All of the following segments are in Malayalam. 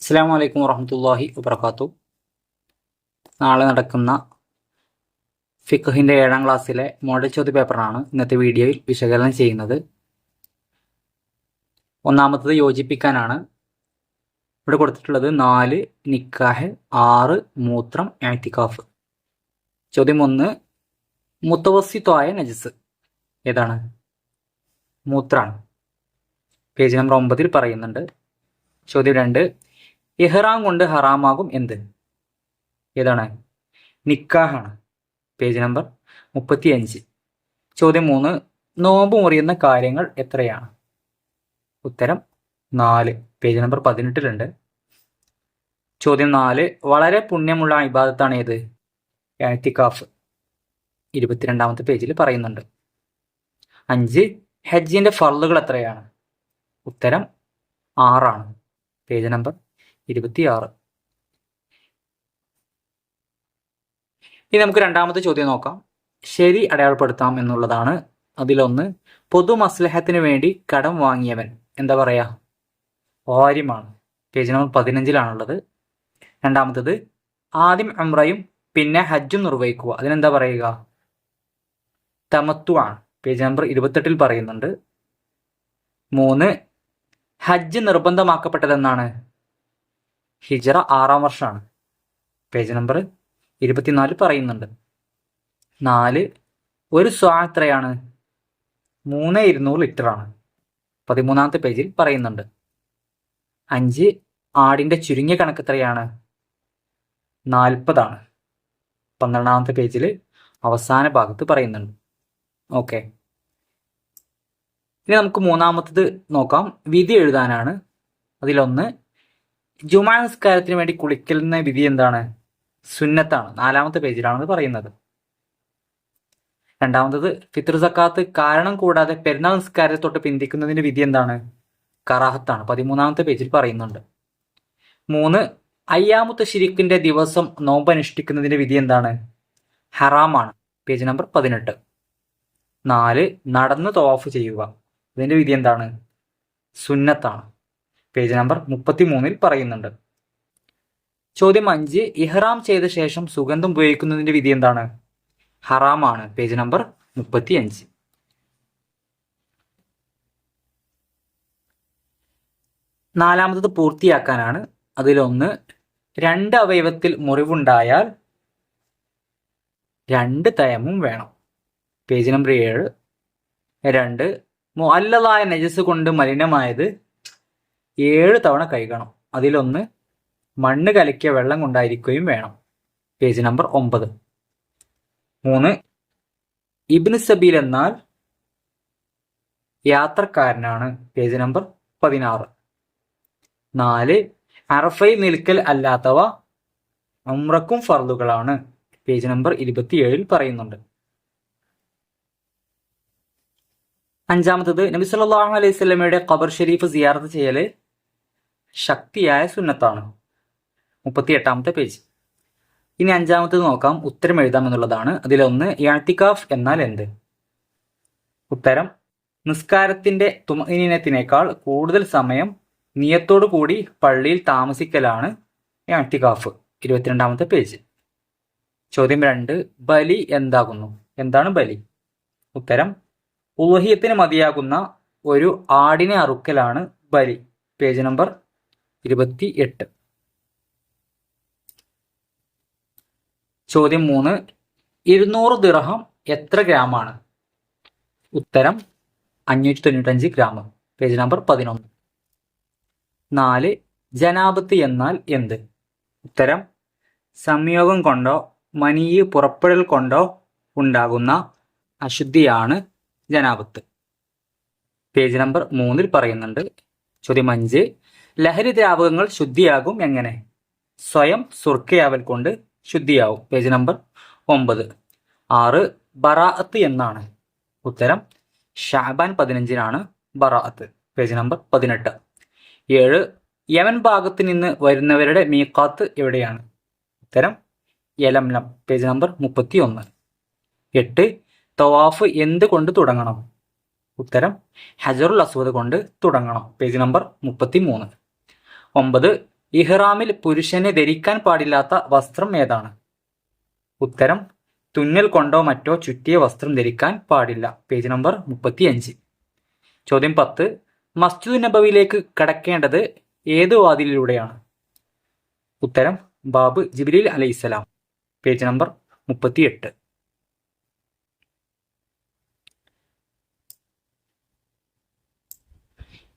അസ്സാം വലൈക്കും വറഹമത്തല്ലാഹി വബർക്കാത്തു നാളെ നടക്കുന്ന ഫിഖഹിന്റെ ഏഴാം ക്ലാസ്സിലെ മോഡൽ ചോദ്യ പേപ്പറാണ് ഇന്നത്തെ വീഡിയോയിൽ വിശകലനം ചെയ്യുന്നത്. ഒന്നാമത്തത് യോജിപ്പിക്കാനാണ്. ഇവിടെ കൊടുത്തിട്ടുള്ളത് നാല് നിക്കാഹ് ആറ് മൂത്രം ആറ്റിക്കാഫ് ചോദ്യം ഒന്ന് മുത്തവസിത്വായ നജസ് ഏതാണ്? മൂത്രാണ്. പേജ് നമ്പർ ഒമ്പതിൽ പറയുന്നുണ്ട്. ചോദ്യം രണ്ട് ഇഹ്റാം കൊണ്ട് ഹറാമാകും എന്ത്? ഏതാണ്? നിക്കാഹാണ്. പേജ് നമ്പർ മുപ്പത്തി അഞ്ച് ചോദ്യം മൂന്ന് നോമ്പ് മുറിയുന്ന കാര്യങ്ങൾ എത്രയാണ്? ഉത്തരം നാല്. പേജ് നമ്പർ പതിനെട്ടിലുണ്ട്. ചോദ്യം നാല് വളരെ പുണ്യമുള്ള ഇബാദത്താണ് ഏത്? എത്തിക്കാഫ് ഇരുപത്തിരണ്ടാമത്തെ പേജിൽ പറയുന്നുണ്ട്. അഞ്ച് ഹജ്ജിന്റെ ഫർളുകൾ എത്രയാണ്? ഉത്തരം ആറാണ്. പേജ് നമ്പർ ഇരുപത്തിയാറ്. ഇനി നമുക്ക് രണ്ടാമത്തെ ചോദ്യം നോക്കാം. ശരി അടയാളപ്പെടുത്താം എന്നുള്ളതാണ് അതിലൊന്ന്. പൊതു മസ്ലഹത്തിന് വേണ്ടി കടം വാങ്ങിയവൻ എന്താ പറയാ? ഓരിമാണ് പേജ് നമ്പർ പതിനഞ്ചിലാണുള്ളത്. രണ്ടാമത്തത് ആദ്യം അമ്രയും പിന്നെ ഹജ്ജും നിർവഹിക്കുക. അതിനെന്താ പറയുക? തമത്തു ആണ്. പേജ് നമ്പർ ഇരുപത്തെട്ടിൽ പറയുന്നുണ്ട്. മൂന്ന് ഹജ്ജ് നിർബന്ധമാക്കപ്പെട്ടതെന്നാണ്. ഹിജറ ആറാം വർഷമാണ്. പേജ് നമ്പർ ഇരുപത്തിനാല് പറയുന്നുണ്ട്. നാല് ഒരു സ്വാ എത്രയാണ്? മൂന്ന് ഇരുന്നൂറ് ലിറ്റർ ആണ്. പതിമൂന്നാമത്തെ പേജിൽ പറയുന്നുണ്ട്. അഞ്ച് ആടിന്റെ ചുരുങ്ങിയ കണക്ക് എത്രയാണ്? നാൽപ്പതാണ്. പന്ത്രണ്ടാമത്തെ പേജിൽ അവസാന ഭാഗത്ത് പറയുന്നുണ്ട്. ഓക്കെ. ഇനി നമുക്ക് മൂന്നാമത്തത് നോക്കാം. വിധി എഴുതാനാണ്. അതിലൊന്ന് ജുമാ നിസ്കാരത്തിന് വേണ്ടി കുളിക്കുന്ന വിധി എന്താണ്? സുന്നത്താണ്. നാലാമത്തെ പേജിലാണ് അത് പറയുന്നത്. രണ്ടാമത്തത് ഫിത്ർ സക്കാത്ത് കാരണം കൂടാതെ പെരുന്നാൾ നിസ്കാരത്തെ തൊട്ട് പിന്തിക്കുന്നതിന്റെ വിധി എന്താണ്? കറാഹത്താണ്. പതിമൂന്നാമത്തെ പേജിൽ പറയുന്നുണ്ട്. മൂന്ന് അയ്യാമുത്ത് ഷിരിക്കിന്റെ ദിവസം നോമ്പ് അനുഷ്ഠിക്കുന്നതിന്റെ വിധി എന്താണ്? ഹറാമാണ്. പേജ് നമ്പർ പതിനെട്ട്. നാല് നടന്ന് തോഫ് ചെയ്യുക. ഇതിന്റെ വിധി എന്താണ്? സുന്നത്താണ്. പേജ് നമ്പർ മുപ്പത്തി മൂന്നിൽ പറയുന്നുണ്ട്. ചോദ്യം അഞ്ച് ഇഹ്റാം ചെയ്ത ശേഷം സുഗന്ധം ഉപയോഗിക്കുന്നതിന്റെ വിധി എന്താണ്? ഹറാമാണ്. പേജ് നമ്പർ മുപ്പത്തി അഞ്ച് നാലാമത്തത് പൂർത്തിയാക്കാനാണ്. അതിലൊന്ന് രണ്ട് അവയവത്തിൽ മുറിവുണ്ടായാൽ രണ്ട് തയമും വേണം. പേജ് നമ്പർ ഏഴ്. രണ്ട് മുഅല്ലതായ നജസ് കൊണ്ട് മലിനമായത് ഏഴ് തവണ കഴുകണം അതിലൊന്ന് മണ്ണ് കലക്കിയ വെള്ളം കൊണ്ടായിരിക്കുകയും വേണം. പേജ് നമ്പർ ഒമ്പത്. മൂന്ന് ഇബ്നു സബീൽ എന്നാൽ യാത്രക്കാരനാണ്. പേജ് നമ്പർ പതിനാറ്. നാല് അറഫയിൽ നിൽക്കൽ അല്ലാത്തവ ഉംറക്കും ഫർദുകളാണ്. പേജ് നമ്പർ ഇരുപത്തിയേഴിൽ പറയുന്നുണ്ട്. അഞ്ചാമത്തത് നബി അലൈഹി സ്വലമയുടെ ഖബർ ഷെരീഫ് സിയാർത്ത് ചെയ്യൽ ശക്തിയായ സുന്നത്താണ്. മുപ്പത്തി എട്ടാമത്തെ പേജ്. ഇനി അഞ്ചാമത്തത് നോക്കാം. ഉത്തരം എഴുതാം എന്നുള്ളതാണ്. അതിലൊന്ന് യാത്തിക്കാഫ് എന്നാൽ എന്ത്? ഉത്തരം നിസ്കാരത്തിന്റെ തുമനീനത്തിനേക്കാൾ കൂടുതൽ സമയം നിയത്തോടു കൂടി പള്ളിയിൽ താമസിക്കലാണ് യാത്തികാഫ് ഇരുപത്തിരണ്ടാമത്തെ പേജ്. ചോദ്യം രണ്ട് ബലി എന്താകുന്നു? എന്താണ് ബലി? ഉത്തരം ഊഹ്യത്തിന് മതിയാകുന്ന ഒരു ആടിനെ അറുക്കലാണ് ബലി. പേജ് നമ്പർ ഇരുപത്തി എട്ട് ചോദ്യം മൂന്ന്. ഇരുന്നൂറ് ദിർഹം എത്ര ഗ്രാമാണ്? ഉത്തരം അഞ്ഞൂറ്റി തൊണ്ണൂറ്റഞ്ച് ഗ്രാം പേജ് നമ്പർ പതിനൊന്ന്. നാല് ജനാപത്ത് എന്നാൽ എന്ത്? ഉത്തരം സംയോഗം കൊണ്ടോ മനീയ് പുറപ്പെടൽ കൊണ്ടോ ഉണ്ടാകുന്ന അശുദ്ധിയാണ് ജനാപത്ത്. പേജ് നമ്പർ മൂന്നിൽ പറയുന്നുണ്ട്. ചോദ്യം അഞ്ച് ലഹരി ദ്രാവകങ്ങൾ ശുദ്ധിയാകും എങ്ങനെ? സ്വയം സുർക്കയാവൽ കൊണ്ട് ശുദ്ധിയാവും. പേജ് നമ്പർ ഒമ്പത്. ആറ് ബറാഅത്ത് എന്നാണ്. ഉത്തരം ഷാബാൻ പതിനഞ്ചിനാണ് ബറാഅത്ത്. പേജ് നമ്പർ പതിനെട്ട്. ഏഴ് യമൻ ഭാഗത്ത് നിന്ന് വരുന്നവരുടെ മീക്കാത്ത് എവിടെയാണ്? ഉത്തരം യലംലം. പേജ് നമ്പർ മുപ്പത്തി ഒന്ന് എട്ട് തവാഫ് എന്ത് കൊണ്ട് തുടങ്ങണം? ഉത്തരം ഹജറുൽ അസ്വദ് കൊണ്ട് തുടങ്ങണം. പേജ് നമ്പർ മുപ്പത്തി മൂന്ന് ഒമ്പത് ഇഹ്റാമിൽ പുരുഷനെ ധരിക്കാൻ പാടില്ലാത്ത വസ്ത്രം ഏതാണ്? ഉത്തരം തുന്നൽ കൊണ്ടോ മറ്റോ ചുറ്റിയ വസ്ത്രം ധരിക്കാൻ പാടില്ല. പേജ് നമ്പർ മുപ്പത്തിയഞ്ച്. ചോദ്യം പത്ത് മസ്ജിദ് നബവിയിലേക്ക് കടക്കേണ്ടത് ഏത് വാതിലിലൂടെയാണ്? ഉത്തരം ബാബ് ജിബ്രീൽ അലൈഹിസ്സലാം. പേജ് നമ്പർ മുപ്പത്തിയെട്ട്.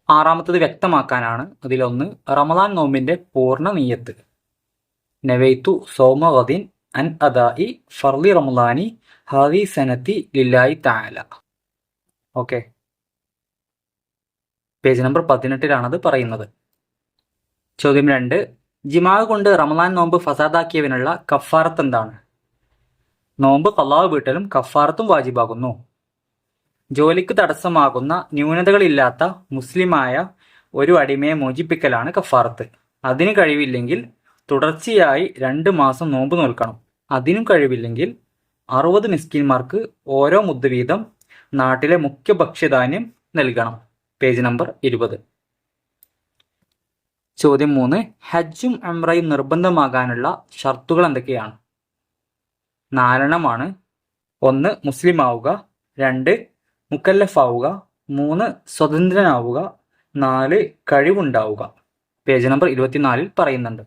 ആറാമത്തത് വ്യക്തമാക്കാനാണ് അതിലൊന്ന് റമദാൻ നോമ്പിന്റെ പൂർണ നീയത്ത്. നവൈത്തു സോമവദിൻ അൻ അദായി ഫർലി റമദാനി ഹാദി സനത്തി ലില്ലായി താല ഓക്കെ. പേജ് നമ്പർ പതിനെട്ടിലാണത് പറയുന്നത്. ചോദ്യം രണ്ട്. ജിമാവ് കൊണ്ട് റമദാൻ നോമ്പ് ഫസാദാക്കിയവനുള്ള കഫാറത്ത് എന്താണ്? നോമ്പ് കള്ളാവ് വീട്ടലും കഫാറത്തും വാജിബാകുന്നു. ജോലിക്ക് തടസ്സമാകുന്ന ന്യൂനതകളില്ലാത്ത മുസ്ലിമായ ഒരു അടിമയെ മോചിപ്പിക്കലാണ് കഫാറത്ത്. അതിന് കഴിവില്ലെങ്കിൽ തുടർച്ചയായി രണ്ട് മാസം നോമ്പ് നോൽക്കണം. അതിനും കഴിവില്ലെങ്കിൽ അറുപത് മിസ്കിന്മാർക്ക് ഓരോ മുദ്ദ വീതം നാട്ടിലെ മുഖ്യ ഭക്ഷ്യധാന്യം നൽകണം. പേജ് നമ്പർ ഇരുപത്. ചോദ്യം മൂന്ന്. ഹജ്ജും അമ്രയും നിർബന്ധമാകാനുള്ള ഷർത്തുകൾ എന്തൊക്കെയാണ്? നാലെണ്ണമാണ്. ഒന്ന് മുസ്ലിം ആവുക രണ്ട് മുക്കല്ലഫാവുക മൂന്ന് സ്വതന്ത്രനാവുക നാല് കഴിവുണ്ടാവുക. പേജ് നമ്പർ ഇരുപത്തിനാലിൽ പറയുന്നുണ്ട്.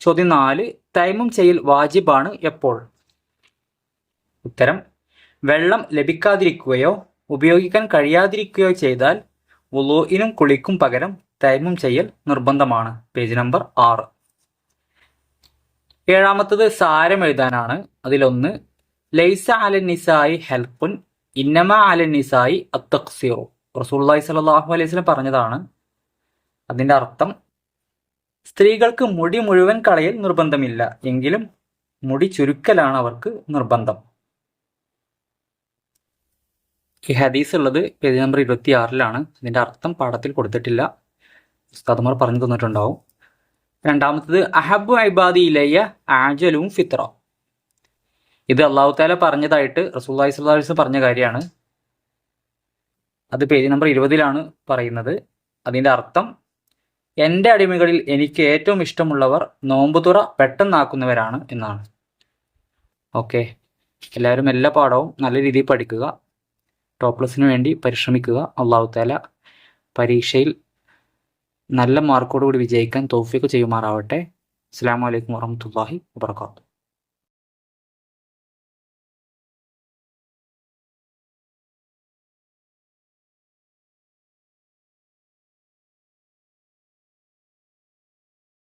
ചോദ്യം നാല് തൈമം ചെയ്യൽ വാജിബാണ് എപ്പോൾ? ഉത്തരം വെള്ളം ലഭിക്കാതിരിക്കുകയോ ഉപയോഗിക്കാൻ കഴിയാതിരിക്കുകയോ ചെയ്താൽ ഉലോയിനും കുളിക്കും പകരം തൈമം ചെയ്യൽ നിർബന്ധമാണ്. പേജ് നമ്പർ ആറ്. ഏഴാമത്തത് സാരം എഴുതാനാണ്. അതിലൊന്ന് ലൈസ അലനിസായി ഹെൽപ്പുൻ ഇന്നമ അലൻ നിസായി അത്തക്സിറു. റസൂള്ളി സ്വല്ലല്ലാഹു അലൈഹി വസല്ലം പറഞ്ഞതാണ്. അതിന്റെ അർത്ഥം സ്ത്രീകൾക്ക് മുടി മുഴുവൻ കളയൽ നിർബന്ധമില്ല. എങ്കിലും മുടി ചുരുക്കലാണ് അവർക്ക് നിർബന്ധം. ഈ ഹദീസ് ഉള്ളത് പേജ് നമ്പർ ഇരുപത്തി ആറിലാണ് അതിന്റെ അർത്ഥം പാഠത്തിൽ കൊടുത്തിട്ടില്ല. ഉസ്താദുമാർ പറഞ്ഞു തന്നിട്ടുണ്ടാവും. രണ്ടാമത്തത് അഹബു ഇബാദി ഇലയ്യ ആജലും ഫിത്ര ഇത് അള്ളാഹു താല പറഞ്ഞതായിട്ട് റസൂല്ലാഹി അലൈഹി പറഞ്ഞ കാര്യമാണ്. അത് പേജ് നമ്പർ ഇരുപതിലാണ് പറയുന്നത്. അതിന്റെ അർത്ഥം എന്റെ അടിമകളിൽ എനിക്ക് ഏറ്റവും ഇഷ്ടമുള്ളവർ നോമ്പുതുറ പെട്ടെന്നാക്കുന്നവരാണ് എന്നാണ്. ഓക്കെ. എല്ലാവരും എല്ലാ പാഠവും നല്ല രീതിയിൽ പഠിക്കുക. ടോപ്ലസിന് വേണ്ടി പരിശ്രമിക്കുക. അള്ളാഹു താല പരീക്ഷയിൽ നല്ല മാർക്കോടുകൂടി വിജയിക്കാൻ തോഫിക്ക് ചെയ്യുമാറാവട്ടെ. അസ്സാം വലൈക്കും വാഹമത്തല്ലാഹി വാത്തു